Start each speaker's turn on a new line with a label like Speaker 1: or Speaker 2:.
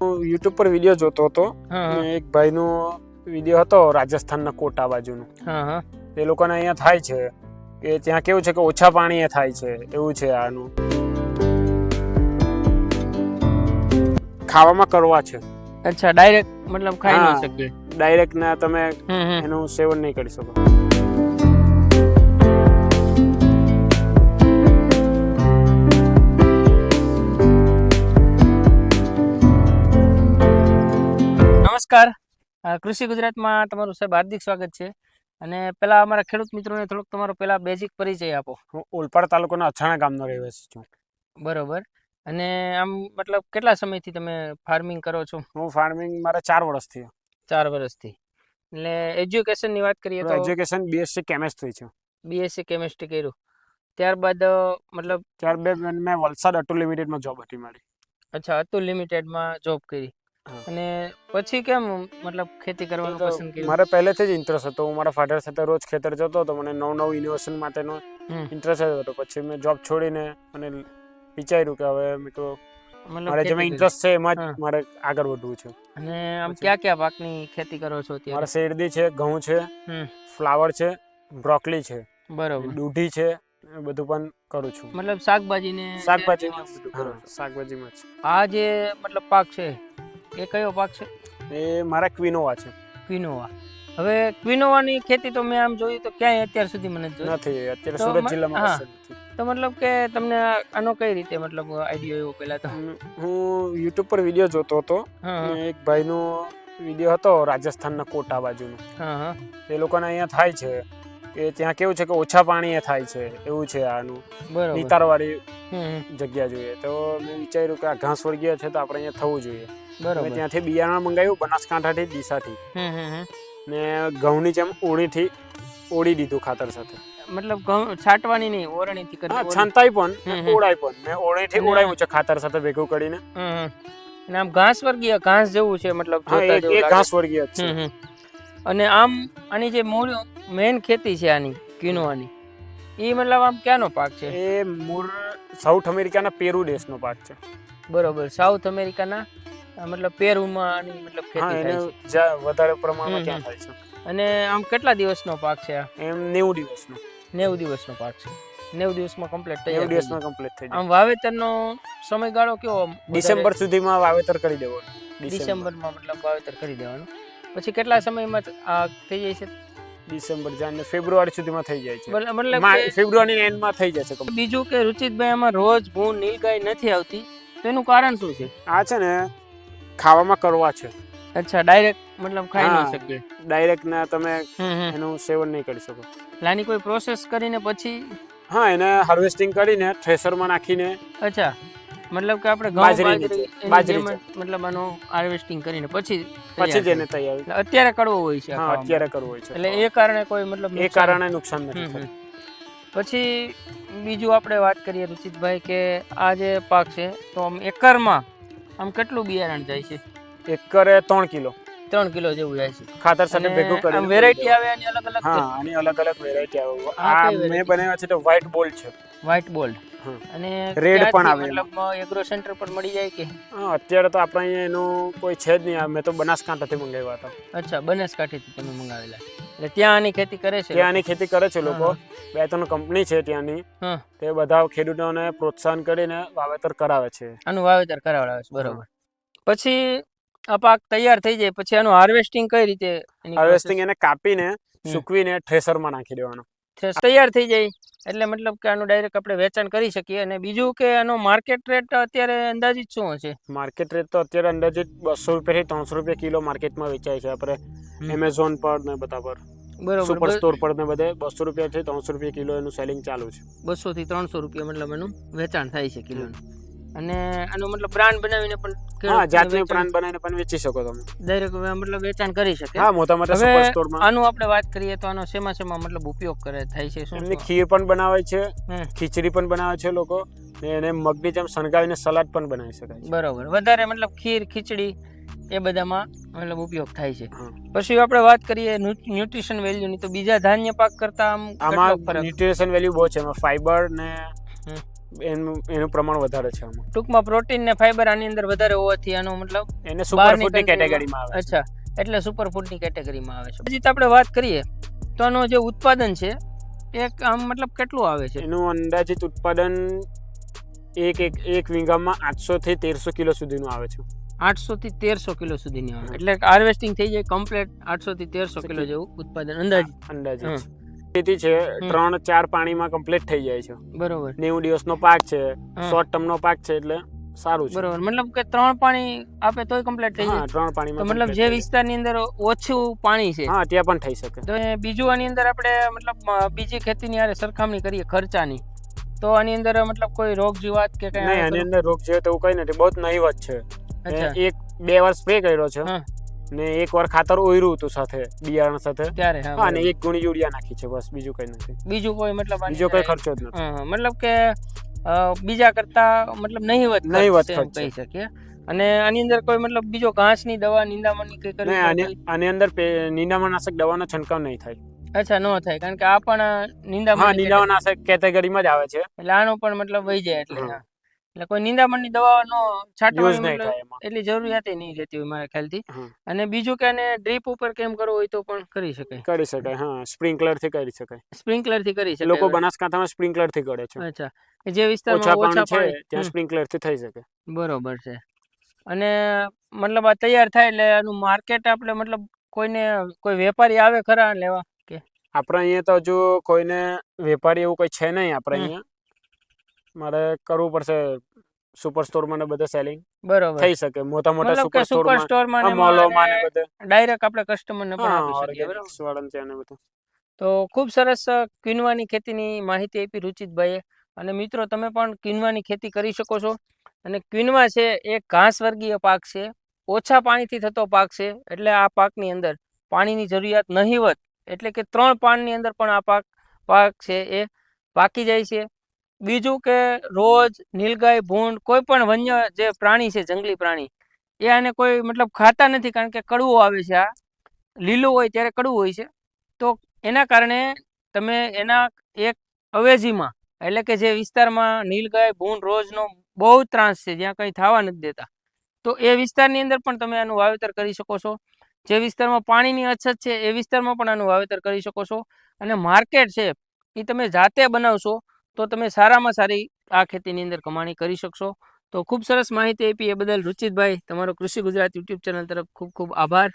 Speaker 1: હું યુટ્યુબ પર વીડિયો જોતો હતો.
Speaker 2: એક
Speaker 1: ભાઈ નો ભાઈનો વીડિયો હતો રાજસ્થાનના કોટા બાજુનો. એ લોકોને અહીંયા થાય છે. કે ત્યાં કેવું છે કે ઓછા પાણીએ થાય છે. એવું છે આનું. ખાવામાં કરવા છે.
Speaker 2: અચ્છા ડાયરેક્ટ મતલબ ખાઈ ન. શકીએ.
Speaker 1: ડાયરેક્ટ ના તમે. એનું સેવન નહીં કરી શકો.
Speaker 2: નમસ્કાર. કૃષિ ગુજરાતમાં તમારું સાહેબ હાર્દિક સ્વાગત છે. અને પેલા અમારા ખેડૂત મિત્રોને થોડોક તમારો પેલા બેઝિક પરિચય આપો.
Speaker 1: હું ઓલપાડ તાલુકાના અછાણા ગામનો રહેવાસી છું.
Speaker 2: બરોબર. અને આમ મતલબ કેટલા સમયથી તમે ફાર્મિંગ કરો છો?
Speaker 1: હું ફાર્મિંગ મારે ચાર વર્ષથી
Speaker 2: ચાર વર્ષથી. એટલે એજ્યુકેશનની વાત કરીએ તો
Speaker 1: એજ્યુકેશન બીએસસી કેમેસ્ટ્રી છે.
Speaker 2: બીએસસી કેમેસ્ટ્રી કર્યું. ત્યારબાદ મતલબ
Speaker 1: ત્યારબાદ મેં- વલસાડ અટુ લિમિટેડમાં જોબ હતી મારી.
Speaker 2: અચ્છા અતુલ લિમિટેડમાં જોબ કરી. અને પછી કેમ મતલબ ખેતી કરવાનું પસંદ કર્યું?
Speaker 1: મારે પહેલેથી જ ઇન્ટરેસ્ટ હતો. હું મારા ફાધર સાથે રોજ ખેતર જતો હતો. મને નવ નવ ઇનોવેશન માટેનો ઇન્ટરેસ્ટ હતો. પછી મેં જોબ છોડીને મને વિચાર્યું કે હવે મેં તો મારે જેમાં ઇન્ટરેસ્ટ છે એમાં જ મારે આગળ વધવું છે.
Speaker 2: અને આમ ક્યાં ક્યાં પાકની ખેતી કરો છો
Speaker 1: મારે શેરડી છે ઘઉં છે ફ્લાવર છે બ્રોકલી છે.
Speaker 2: બરોબર.
Speaker 1: દૂધી છે. બધું પણ કરું છું.
Speaker 2: મતલબ શાકભાજી ને છો.
Speaker 1: શાકભાજીમાં
Speaker 2: આ જે મતલબ પાક છે એ કયો પાક છે?
Speaker 1: એ મારા ક્વિનોવા છે.
Speaker 2: ક્વિનોવા. હવે ક્વિનોવાની ખેતી તો મેં આમ જોયું તો ક્યાંય અત્યાર સુધી મને નથી જોઈ.
Speaker 1: નથી અત્યારે સુરત જિલ્લામાં.
Speaker 2: તો મતલબ કે તમને આનો કઈ રીતે મતલબ આઈડિયા એવો પહેલા તો?
Speaker 1: હું- યુટ્યુબ પર વીડિયો જોતો હતો. એક ભાઈનો વીડિયો હતો રાજસ્થાનના કોટા બાજુનો.
Speaker 2: હા હા.
Speaker 1: એ લોકોને અહીંયા થાય છે. કે ત્યાં કેવું છે કે ઓછા પાણીએ થાય છે એવું છે આનું. નિતારવાળી જગ્યા જોઈએ. તો મેં વિચાર્યું કે આ ઘાસ વર્ગીય છે તો આપણે અહીંયા થવું જોઈએ.
Speaker 2: બરાબર.
Speaker 1: ત્યાંથી બિયારણ મંગાવ્યું બનાસકાંઠાથી ડીસાથી. ને ઘઉંની જેમ ઓળીથી ઓળી દીધું ખાતર સાથે.
Speaker 2: મતલબ ઘઉં છાંટવાની નહીં ઓરણીથી કરી
Speaker 1: છંતાઈ પણ ઓળાઈ પણ. મેં ઓળીથી ઓળાયું છે ખાતર સાથે ભેગું કરીને.
Speaker 2: આમ ઘાસ વર્ગીય ઘાસ જેવું છે મતલબ.
Speaker 1: ઘાસ વર્ગીય છે.
Speaker 2: અને આમ આની જે મૂળ મેઇન ખેતી છે આની ક્વિનોવાની એ મતલબ આમ ક્યાંનો પાક છે?
Speaker 1: એ મૂળ સાઉથ અમેરિકાના પેરુ દેશનો પાક છે.
Speaker 2: બરોબર સાઉથ અમેરિકાના મતલબ પેરુમાં આની મતલબ ખેતી થાય છે.
Speaker 1: વધારે પ્રમાણમાં ત્યાં થાય છે?
Speaker 2: અને આમ કેટલા દિવસનો પાક છે આ?
Speaker 1: એમ નેવું દિવસનો.
Speaker 2: નેવું દિવસનો પાક છે. નેવું દિવસમાં કમ્પ્લીટ
Speaker 1: થઈ
Speaker 2: તૈયાર થઈ
Speaker 1: દિવસમાં કમ્પ્લીટ થઈ.
Speaker 2: જાય. આમ વાવેતરનો સમયગાળો કેવો
Speaker 1: ડિસેમ્બર સુધીમાં વાવેતર કરી દેવાનું.
Speaker 2: ડિસેમ્બરમાં મતલબ વાવેતર કરી દેવાનું. પછી કેટલા સમયમાં આ થઈ જાય છે?
Speaker 1: ડિસેમ્બર જાને ફેબ્રુઆરી સુધીમાં થઈ જાય છે.
Speaker 2: મતલબ
Speaker 1: ફેબ્રુઆરી એન્ડમાં થઈ જશે
Speaker 2: બીજું કે રુચિતભાઈ આમાં રોજ ભૂણ નીલગાય નથી આવતી તો એનું કારણ શું છે?
Speaker 1: આ છે ને ખાવામાં કરવા છે.
Speaker 2: અચ્છા ડાયરેક્ટ મતલબ ખાઈ ન. શકીએ.
Speaker 1: ડાયરેક્ટ ના તમે એનું સેવન નહીં કરી શકો.
Speaker 2: લાની કોઈ પ્રોસેસ કરીને પછી?
Speaker 1: હા એને હાર્વેસ્ટિંગ કરીને થ્રેસરમાં નાખીને
Speaker 2: અચ્છા. મતલબ કે આપણે ઘઉં
Speaker 1: બાજરીની
Speaker 2: બાજરી
Speaker 1: બાજરી
Speaker 2: મતલબ આનો હાર્વેસ્ટિંગ કરીને પછી
Speaker 1: પછી જેને
Speaker 2: તૈયાર અત્યારે કરવો હોય છે
Speaker 1: હા અત્યારે કરવો હોય છે
Speaker 2: એટલે એ કારણે કોઈ મતલબ
Speaker 1: એ કારણે નુકસાન નથી
Speaker 2: પછી બીજું આપણે વાત કરીએ રુચિતભાઈ કે આ જે પાક છે તો આમ એકરમાં આમ કેટલું બિયારણ જાય છે?
Speaker 1: એકરે ત્રણ કિલો.
Speaker 2: ત્રણ કિલો જેવું જાય છે.
Speaker 1: ખાતર સાથે ભેગું કરી
Speaker 2: વેરાયટી આવે અને અલગ અલગ
Speaker 1: હા આની અલગ અલગ વેરાયટી આવે.
Speaker 2: આ
Speaker 1: મેં બનાવ્યા છે તો વ્હાઇટ બોલ છે.
Speaker 2: વ્હાઇટ બોલ્ડ અને
Speaker 1: રેડ પણ આવે.
Speaker 2: મતલબ એગ્રો સેન્ટર પર મળી જાય કે?
Speaker 1: હા અત્યારે તો આપણે અહીંયા એનું કોઈ છે જ નહીં. મેં તો બનાસકાંઠાથી મંગાવ્યા હતા.
Speaker 2: અચ્છા બનાસકાંઠાથી તમે મંગાવેલા. એટલે ત્યાં આની ખેતી કરે છે
Speaker 1: ત્યાંની ખેતી કરે છે લોકો. બે ત્રણ કંપની છે ત્યાંની. તે બધા ખેડૂતોને પ્રોત્સાહન કરીને વાવેતર કરાવે છે.
Speaker 2: આનું વાવેતર કરાવડાવે છે બરોબર. પછી આ પાક તૈયાર થઈ જાય પછી એનું હાર્વેસ્ટિંગ કઈ રીતે
Speaker 1: હાર્વેસ્ટિંગ એને કાપીને. સૂકવીને થ્રેસરમાં નાખી દેવાનો.
Speaker 2: તૈયાર થઈ જાય એટલે મતલબ કે આનું ડાયરેક્ટ આપણે વેચાણ કરી શકીએ. અને બીજું કે આનો માર્કેટ રેટ અત્યારે અંદાજિત શું હશે?
Speaker 1: માર્કેટ રેટ તો અત્યારે અંદાજિત બસો રૂપિયાથી ત્રણસો રૂપિયા કિલો માર્કેટમાં વેચાય છે આપણે. એમેઝોન પર ને બધા પર.
Speaker 2: બરોબર.
Speaker 1: સુપર સ્ટોર પર ને બધે બસો રૂપિયાથી ત્રણસો રૂપિયા કિલો એનું સેલિંગ ચાલુ છે.
Speaker 2: બસો થી ત્રણસો રૂપિયા મતલબ એનું વેચાણ થાય છે કિલોનું. અને આનો મતલબ બ્રાન્ડ બનાવીને પણ
Speaker 1: હા જાતની બ્રાન્ડ બનાવીને પણ વેચી શકો તમે.
Speaker 2: ડાયરેક્ટ મતલબ વેચાણ કરી શકે.
Speaker 1: હા મોટા મોટા સુપર સ્ટોરમાં
Speaker 2: આનું આપણે વાત કરીએ તો આનો શેમાં શેમાં મતલબ ઉપયોગ કરે થાય છે શું
Speaker 1: ખીર પણ બનાવે છે ખીચડી પણ બનાવે છે લોકો ને એને મગની જેમ શણગાવીને સલાડ પણ બનાવી શકાય છે.
Speaker 2: બરોબર. વધારે મતલબ ખીર ખીચડી એ બધામાં મતલબ ઉપયોગ થાય છે. પછી આપણે વાત કરીએ ન્યુટ્રિશન વેલ્યુની તો બીજા ધાન્ય પાક કરતા આમ
Speaker 1: આમાં ન્યુટ્રિશન વેલ્યુ બહુ છે એમાં ફાઈબર ને. એનું એનું પ્રમાણ વધારે છે આમાં.
Speaker 2: ટૂંકમાં પ્રોટીન ને ફાઈબર આની અંદર વધારે હોવાથી આનો મતલબ
Speaker 1: એને
Speaker 2: સુપર
Speaker 1: સુપરફૂડની
Speaker 2: ની
Speaker 1: કેટેગરીમાં આવે છે.
Speaker 2: અચ્છા એટલે સુપર ફૂડની કેટેગરીમાં આવે છે. પછી આપણે વાત કરીએ તો આનું જે ઉત્પાદન છે એક આમ મતલબ કેટલું આવે છે?
Speaker 1: એનું અંદાજિત ઉત્પાદન એક એક એક વીંગામાં આઠસો થી તેરસો કિલો સુધીનું આવે છે.
Speaker 2: આઠસો થી તેરસો કિલો સુધીની આવે. એટલે હાર્વેસ્ટિંગ થઈ જાય કમ્પ્લીટ આઠસો થી તેરસો કિલો જેવું ઉત્પાદન અંદાજિત.
Speaker 1: અંદાજિત. ખેતી છે ત્રણ ચાર પાણીમાં કમ્પ્લીટ થઈ જાય છે.
Speaker 2: બરોબર.
Speaker 1: નેવું દિવસનો પાક છે. શોર્ટ ટર્મનો પાક છે એટલે સારું છે.
Speaker 2: બરોબર. મતલબ કે ત્રણ પાણી આપે તોય કમ્પ્લીટ થઈ જાય.
Speaker 1: ત્રણ પાણીમાં
Speaker 2: મતલબ જે
Speaker 1: વિસ્તારની
Speaker 2: વિસ્તારની અંદર ઓછું પાણી છે.
Speaker 1: હા ત્યાં પણ થઈ શકે.
Speaker 2: તો બીજું આની અંદર આપણે મતલબ બીજી ખેતીની ની સરખામણી કરીએ ખર્ચાની. તો આની અંદર મતલબ કોઈ રોગ જીવાત કે કઈ
Speaker 1: નહીં આની અંદર રોગ જીવાત તો એવું કઈ નથી. બહુ નહીવત છે. એક બે વર્ષ સ્પ્રે કર્યો છે. ને એક વાર ખાતર ઓયરું હતું સાથે બિયારણ સાથે.
Speaker 2: ત્યારે
Speaker 1: અને એક ગુણી યુરિયા નાખી છે બસ બીજું કઈ નથી.
Speaker 2: બીજું કોઈ મતલબ
Speaker 1: બીજો કોઈ ખર્ચો જ નથી.
Speaker 2: મતલબ કે બીજા કરતા મતલબ નહીવત
Speaker 1: નહીવત.
Speaker 2: કહી શકીએ. અને આની અંદર કોઈ મતલબ બીજો ઘાસની દવા નિંદામણની કઈ
Speaker 1: કરી આની અંદર પે- નિંદામણનાશક દવાનો છંટકાવ નહીં થાય.
Speaker 2: અચ્છા ન થાય કારણ કે આ પણ
Speaker 1: નિંદામણ
Speaker 2: નિંદામણ
Speaker 1: નિંદામણનાશક કેટેગરીમાં જ આવે છે.
Speaker 2: એટલે આનો પણ મતલબ વહી જાય એટલે. એટલે કોઈ નિંદામણની દવાનો છાંટવાની એટલી જરૂરિયાત નહીં રહેતી હોય મારા ખ્યાલથી. અને બીજું કે આને ડ્રીપ ઉપર કેમ કરવું હોય તો પણ કરી શકાય.
Speaker 1: કરી શકાય હા. સ્પ્રિંકલરથી કરી શકાય.
Speaker 2: સ્પ્રિંકલરથી કરી
Speaker 1: શકાય લોકો બનાસકાંઠામાં સ્પ્રિંકલરથી કરે છે.
Speaker 2: અચ્છા. જે જે
Speaker 1: ઓછા પાણી છે ત્યાં સ્પ્રિંકલરથી થઈ શકે.
Speaker 2: બરોબર છે. અને મતલબ આ તૈયાર થાય એટલે આનું માર્કેટ આપણે મતલબ કોઈને કોઈ વેપારી આવે ખરા લેવા કે?
Speaker 1: આપણે અહીંયા તો હજુ કોઈને વેપારી એવું કોઈ છે નહીં આપણે અહીંયા મારે કરવું પડશે સુપર સ્ટોરમાં બધે સેલિંગ
Speaker 2: બરોબર.
Speaker 1: થઈ શકે. મોટા મોટા સુપર
Speaker 2: સ્ટોર
Speaker 1: સ્ટોરમાં
Speaker 2: સ્ટોરમાં ને
Speaker 1: મોલોમાં બધે.
Speaker 2: ડાયરેક્ટ આપણે કસ્ટમરને પણ આપી શકીએ બરોબર.
Speaker 1: ઓર્ગેનિક્સ છે અને બધું.
Speaker 2: તો ખૂબ સરસ ક્વિનવાની કિનવાની ખેતીની માહિતી આપી રુચિતભાઈએ. અને મિત્રો તમે પણ કિનવાની ખેતી કરી શકો છો. અને કિનવા છે એ ઘાસ વર્ગીય પાક છે. ઓછા પાણીથી થતો પાક છે. એટલે આ પાકની અંદર પાણીની જરૂરિયાત નહીવત એટલે કે ત્રણ પાનની અંદર પણ આ પાક પાક છે એ પાકી જાય છે. બીજું કે રોજ નીલગાય, ભૂંડ, કોઈ પણ વન્ય જે પ્રાણી છે, જંગલી પ્રાણી, એ આને કોઈ મતલબ ખાતા નથી, કારણ કે કડવું આવે છે આ. લીલું હોય ત્યારે કડવું હોય છે. તો એના કારણે તમે એના એક અવેજીમાં, એટલે કે જે વિસ્તારમાં નીલગાય, ભૂંડ રોજનો બહુ ત્રાસ છે, જ્યાં કંઈ થવા નથી દેતા, તો એ વિસ્તારની અંદર પણ તમે આનું વાવેતર કરી શકો છો. જે વિસ્તારમાં પાણીની અછત છે, એ વિસ્તારમાં પણ આનું વાવેતર કરી શકો છો. અને માર્કેટ છે એ તમે જાતે બનાવશો તો તમે સારામાં સારી આ ખેતીની અંદર કમાણી કરી શકશો. તો ખૂબ સરસ માહિતી આપી એ બદલ રુચિતભાઈ, તમારો કૃષિ ગુજરાત યુટ્યુબ ચેનલ તરફ ખૂબ ખૂબ આભાર.